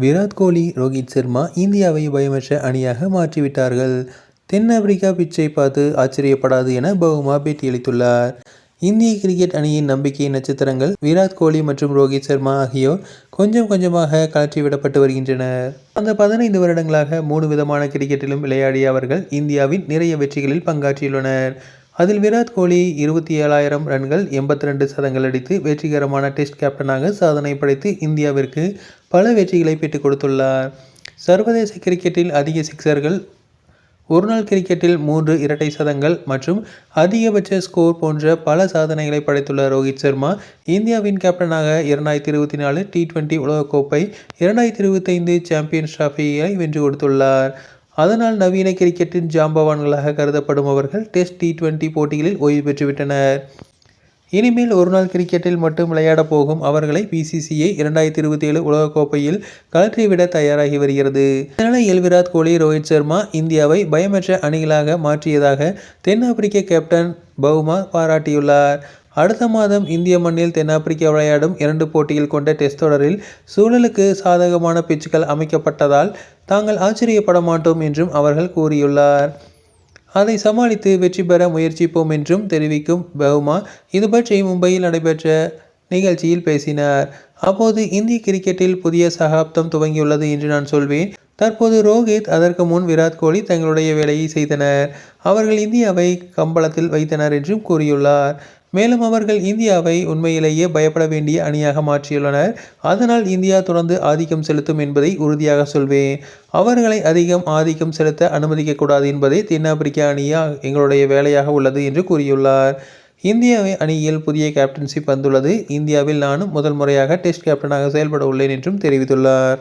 விராட் கோலி ரோஹித் சர்மா இந்தியாவை பயமற்ற அணியாக மாற்றிவிட்டார்கள். தென்னாப்பிரிக்கா பிச்சை பார்த்து ஆச்சரியப்படாது என பவுமா பேட்டியளித்துள்ளார். இந்திய கிரிக்கெட் அணியின் நம்பிக்கை நட்சத்திரங்கள் விராட் கோலி மற்றும் ரோஹித் சர்மா ஆகியோர் கொஞ்சம் கொஞ்சமாக கலற்றிவிடப்பட்டு வருகின்றனர். அந்த பதினைந்து வருடங்களாக மூணு விதமான கிரிக்கெட்டிலும் விளையாடிய அவர்கள் இந்தியாவின் நிறைய வெற்றிகளில் பங்காற்றியுள்ளனர். அதில் விராட் கோலி இருபத்தி ஏழாயிரம் ரன்கள் எண்பத்தி ரெண்டு சதங்கள் அடித்து வெற்றிகரமான டெஸ்ட் கேப்டனாக சாதனை படைத்து இந்தியாவிற்கு பல வெற்றிகளை பெற்றுக் கொடுத்துள்ளார். சர்வதேச கிரிக்கெட்டில் அதிக சிக்சர்கள் ஒருநாள் கிரிக்கெட்டில் மூன்று இரட்டை சதங்கள் மற்றும் அதிகபட்ச ஸ்கோர் போன்ற பல சாதனைகளை படைத்துள்ள ரோஹித் சர்மா இந்தியாவின் கேப்டனாக இரண்டாயிரத்தி இருபத்தி நாலு டி டுவெண்ட்டி உலகக்கோப்பை இரண்டாயிரத்தி இருபத்தைந்து சாம்பியன்ஸ் டிராஃபியை வென்று கொடுத்துள்ளார். அதனால் நவீன கிரிக்கெட்டின் ஜாம்பவான்களாக கருதப்படும் அவர்கள் டெஸ்ட் டி டுவெண்டி போட்டிகளில் ஓய்வு பெற்றுவிட்டனர். இனிமேல் ஒருநாள் கிரிக்கெட்டில் மட்டும் விளையாடப் போகும் அவர்களை பிசிசிஐ இரண்டாயிரத்தி இருபத்தி ஏழு உலகக்கோப்பையில் கலற்றிவிட தயாராகி வருகிறது. இதனால் விராட் கோலி ரோஹித் சர்மா இந்தியாவை பயமற்ற அணிகளாக மாற்றியதாக தென்னாப்பிரிக்க கேப்டன் பவுமா பாராட்டியுள்ளார். அடுத்த மாதம் இந்திய மண்ணில் தென்னாப்பிரிக்கா விளையாடும் இரண்டு போட்டிகள் கொண்ட டெஸ்ட் தொடரில் சூழலுக்கு சாதகமான பிச்சுகள் அமைக்கப்பட்டதால் தாங்கள் ஆச்சரியப்பட மாட்டோம் என்றும் அவர்கள் கூறியுள்ளார். அதை சமாளித்து வெற்றி பெற முயற்சிப்போம் என்றும் தெரிவிக்கும் பவுமா இது பற்றி மும்பையில் நடைபெற்ற நிகழ்ச்சியில் பேசினார். அப்போது இந்திய கிரிக்கெட்டில் புதிய சகாப்தம் துவங்கியுள்ளது என்று நான் சொல்வேன். தற்போது ரோஹித் அதற்கு முன் விராட் கோலி தங்களுடைய வேலையை செய்தனர். அவர்கள் இந்தியாவை கம்பளத்தில் வைத்தனர் என்றும் கூறியுள்ளார். மேலும் அவர்கள் இந்தியாவை உண்மையிலேயே பயப்பட வேண்டிய அணியாக மாற்றியுள்ளனர். அதனால் இந்தியா தொடர்ந்து ஆதிக்கம் செலுத்தும் என்பதை உறுதியாக சொல்வேன். அவர்களை அதிகம் ஆதிக்கம் செலுத்த அனுமதிக்கக்கூடாது என்பதே தென்னாப்பிரிக்க அணியா எங்களுடைய வேலையாக உள்ளது என்று கூறியுள்ளார். இந்திய அணியில் புதிய கேப்டன்ஷிப் வந்துள்ளது. இந்தியாவில் நானும் முதல் முறையாக டெஸ்ட் கேப்டனாக செயல்பட உள்ளேன் என்றும் தெரிவித்துள்ளார்.